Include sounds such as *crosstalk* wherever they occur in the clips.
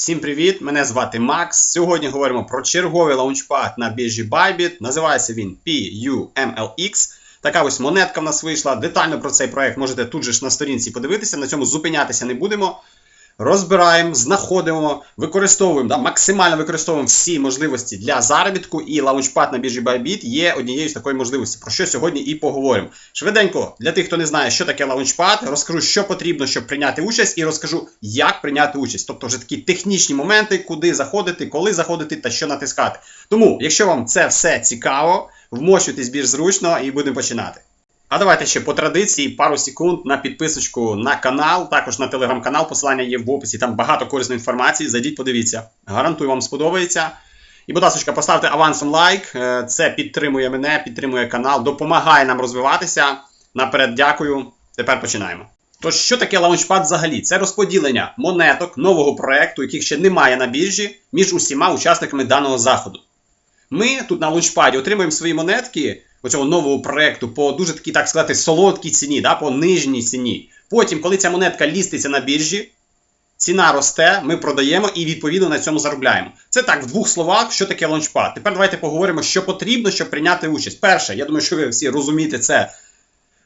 Всім привіт! Мене звати Макс. Сьогодні говоримо про черговий лаунчпад на біржі Bybit. Називається він PUMLX. Така ось монетка в нас вийшла. Детально про цей проект можете тут же ж на сторінці подивитися. На цьому зупинятися не будемо. Розбираємо, знаходимо, використовуємо, да, максимально використовуємо всі можливості для заробітку, і лаунчпад на біржі Bybit є однією з такої можливості, про що сьогодні і поговоримо. Швиденько, для тих, хто не знає, що таке лаунчпад, розкажу, що потрібно, щоб прийняти участь, і розкажу, як прийняти участь. Тобто вже такі технічні моменти, куди заходити, коли заходити та що натискати. Тому, якщо вам це все цікаво, вмощуйтесь більш зручно і будемо починати. А давайте ще по традиції пару секунд на підписочку на канал, також на телеграм-канал. Посилання є в описі. Там багато корисної інформації. Зайдіть, подивіться. Гарантую, вам сподобається. І, будь ласка, поставте авансом лайк. Е, Це підтримує мене, підтримує канал, допомагає нам розвиватися. Наперед дякую. Тепер починаємо. Тож, що таке лаунчпад взагалі? Це розподілення монеток нового проекту, яких ще немає на біржі, між усіма учасниками даного заходу. Ми тут на лаунчпаді отримуємо свої монетки оцього нового проекту по дуже такій, так сказати, солодкій ціні, да, по нижній ціні. Потім, коли ця монетка ліститься на біржі, ціна росте, ми продаємо і відповідно на цьому заробляємо. Це так, в двох словах, що таке лаунчпад. Тепер давайте поговоримо, що потрібно, щоб прийняти участь. Перше, я думаю, що ви всі розумієте це.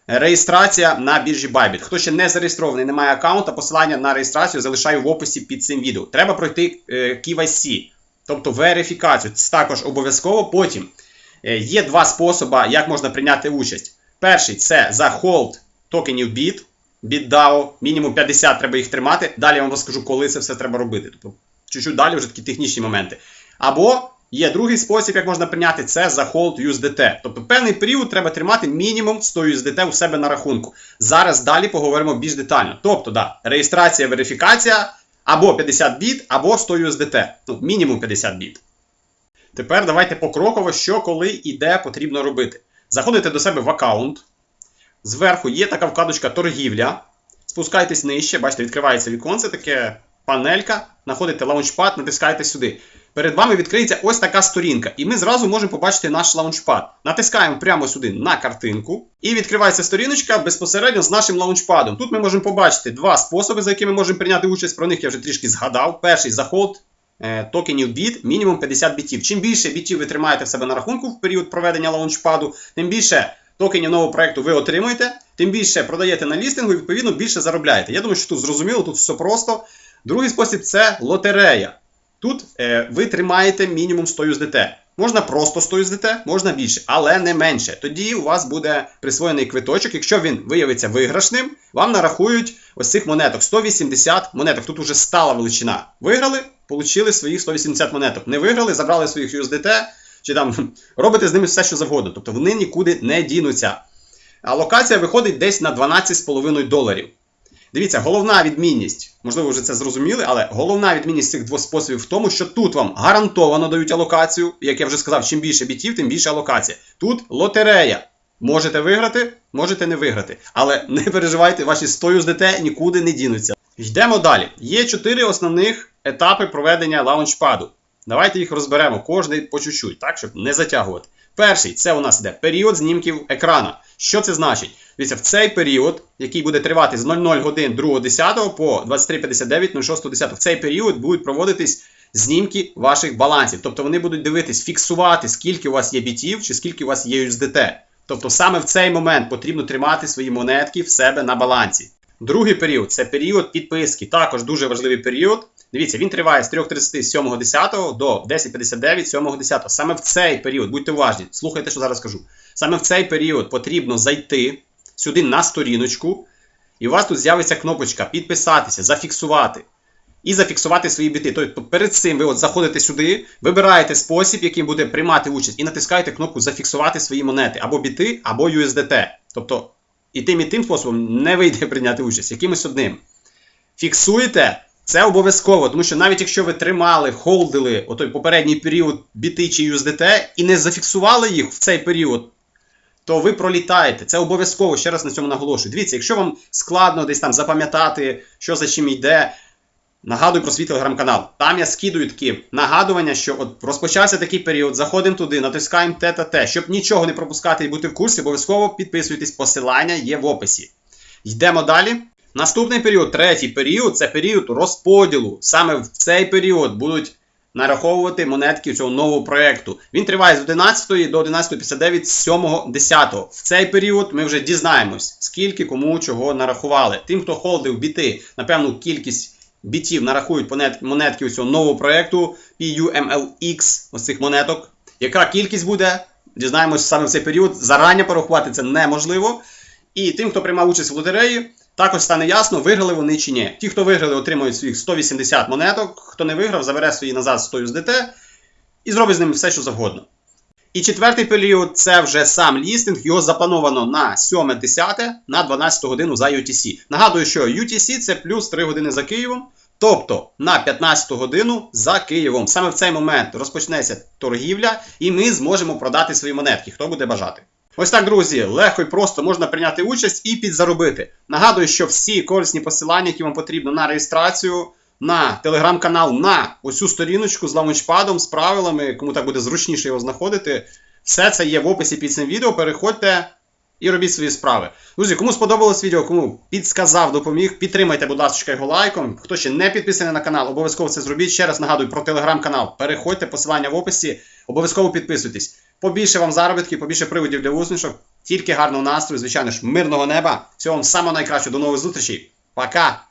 Реєстрація на біржі Bybit. Хто ще не зареєстрований, не має аккаунта, посилання на реєстрацію залишаю в описі під цим відео. Треба пройти е, KYC, тобто верифікацію. Це також обов'язково. Потім е, є два способи, як можна прийняти участь. Перший це за холд токенів BIT, BitDAO, мінімум 50 треба їх тримати. Далі я вам розкажу, коли це все треба робити. Тобто, чуть-чуть далі вже такі технічні моменти. Або Є другий спосіб, як можна прийняти, це за hold USDT. Тобто певний період треба тримати мінімум 100 USDT у себе на рахунку. Зараз далі поговоримо більш детально. Тобто, да, реєстрація, верифікація або 50 біт, або 100 USDT. Ну, мінімум 50 біт. Тепер давайте покроково, що коли і де потрібно робити. Заходите до себе в аккаунт. Зверху є така вкладочка торгівля. Спускайтесь нижче, бачите, відкривається віконце, таке панелька. Знаходите лаунчпад, натискаєте сюди. Перед вами відкриється ось така сторінка, і ми зразу можемо побачити наш лаунчпад. Натискаємо прямо сюди на картинку, і відкривається сторіночка безпосередньо з нашим лаунчпадом. Тут ми можемо побачити два способи, за якими ми можемо прийняти участь. Про них я вже трішки згадав. Перший заход токенів біт, мінімум 50 бітів. Чим більше бітів ви тримаєте в себе на рахунку в період проведення лаунчпаду, тим більше токенів нового проекту ви отримуєте, тим більше продаєте на лістингу і відповідно більше заробляєте. Я думаю, що тут зрозуміло, тут все просто. Другий спосіб це лотерея. Тут е, ви тримаєте мінімум 100 USDT. Можна просто 100 USDT, можна більше, але не менше. Тоді у вас буде присвоєний квиточок. Якщо він виявиться виграшним, вам нарахують ось цих монеток 180 монеток. Тут уже стала величина. Виграли, отримали своїх 180 монеток. Не виграли, забрали своїх USDT, чи там *laughs* робите з ними все, що завгодно. Тобто вони нікуди не дінуться. А локація виходить десь на 12,5 доларів. Дивіться, головна відмінність, можливо, вже це зрозуміли, але головна відмінність цих двох способів в тому, що тут вам гарантовано дають алокацію. Як я вже сказав, чим більше бітів, тим більше алокація. Тут лотерея. Можете виграти, можете не виграти. Але не переживайте, ваші 100 USDT нікуди не дінуться. Йдемо далі. Є чотири основних етапи проведення лаунчпаду. Давайте їх розберемо, кожний по чуть-чуть, так, щоб не затягувати. Перший це у нас іде період знімків екрана. Що це значить? Дивіться, в цей період, який буде тривати з 00 годин 2.10 по 23.59 06.10, в цей період будуть проводитись знімки ваших балансів. Тобто вони будуть дивитись, фіксувати, скільки у вас є бітів чи скільки у вас є USDT. Тобто саме в цей момент потрібно тримати свої монетки в себе на балансі. Другий період це період підписки. Також дуже важливий період. Дивіться, він триває з 3.30 7.10 до 10.59 7.10. Саме в цей період, будьте уважні, слухайте, що зараз кажу. Саме в цей період потрібно зайти сюди на сторіночку, і у вас тут з'явиться кнопочка підписатися, зафіксувати. І зафіксувати свої біти. Тобто перед цим ви от заходите сюди, вибираєте спосіб, яким буде приймати участь, і натискаєте кнопку Зафіксувати свої монети або біти, або USDT. Тобто і тим і тим способом не вийде прийняти участь, якимось одним. Фіксуєте. Це обов'язково, тому що навіть якщо ви тримали, холдили отой попередній період біти чи USDT і не зафіксували їх в цей період, то ви пролітаєте. Це обов'язково, ще раз на цьому наголошую. Дивіться, якщо вам складно десь там запам'ятати, що за чим йде, нагадую про свій телеграм-канал. Там я скидую такі нагадування, що от розпочався такий період, заходимо туди, натискаємо те та те. Щоб нічого не пропускати і бути в курсі, обов'язково підписуйтесь, посилання є в описі. Йдемо далі. Наступний період, третій період, це період розподілу. Саме в цей період будуть нараховувати монетки цього нового проєкту. Він триває з 11 до 11.59 з 7 10. В цей період ми вже дізнаємось, скільки кому чого нарахували. Тим, хто холдив біти на певну кількість бітів, нарахують монет- монетки цього нового проєкту PUMLX, ось цих монеток. Яка кількість буде? Дізнаємось саме в цей період. Зарані порахувати це неможливо. І тим, хто приймав участь в лотереї, також стане ясно, виграли вони чи ні. Ті, хто виграли, отримують своїх 180 монеток. Хто не виграв, забере свої назад 100 USDT і зробить з ними все, що завгодно. І четвертий період це вже сам лістинг. Його заплановано на 7-10 на 12 годину за UTC. Нагадую, що UTC це плюс 3 години за Києвом. Тобто на 15 годину за Києвом. Саме в цей момент розпочнеться торгівля, і ми зможемо продати свої монетки, хто буде бажати. Ось так, друзі, легко і просто можна прийняти участь і підзаробити. Нагадую, що всі корисні посилання, які вам потрібно на реєстрацію, на телеграм-канал, на оцю сторіночку з лаунчпадом, з правилами, кому так буде зручніше його знаходити. Все це є в описі під цим відео. Переходьте і робіть свої справи. Друзі, кому сподобалось відео, кому підсказав, допоміг, підтримайте, будь ласка, його лайком. Хто ще не підписаний на канал, обов'язково це зробіть. Ще раз нагадую про телеграм-канал. Переходьте, посилання в описі, обов'язково підписуйтесь. Побільше вам заробітків, побільше приводів для усмішок. Тільки гарного настрою, звичайно ж, мирного неба. Всього вам самого найкращого. До нових зустрічей. Пока!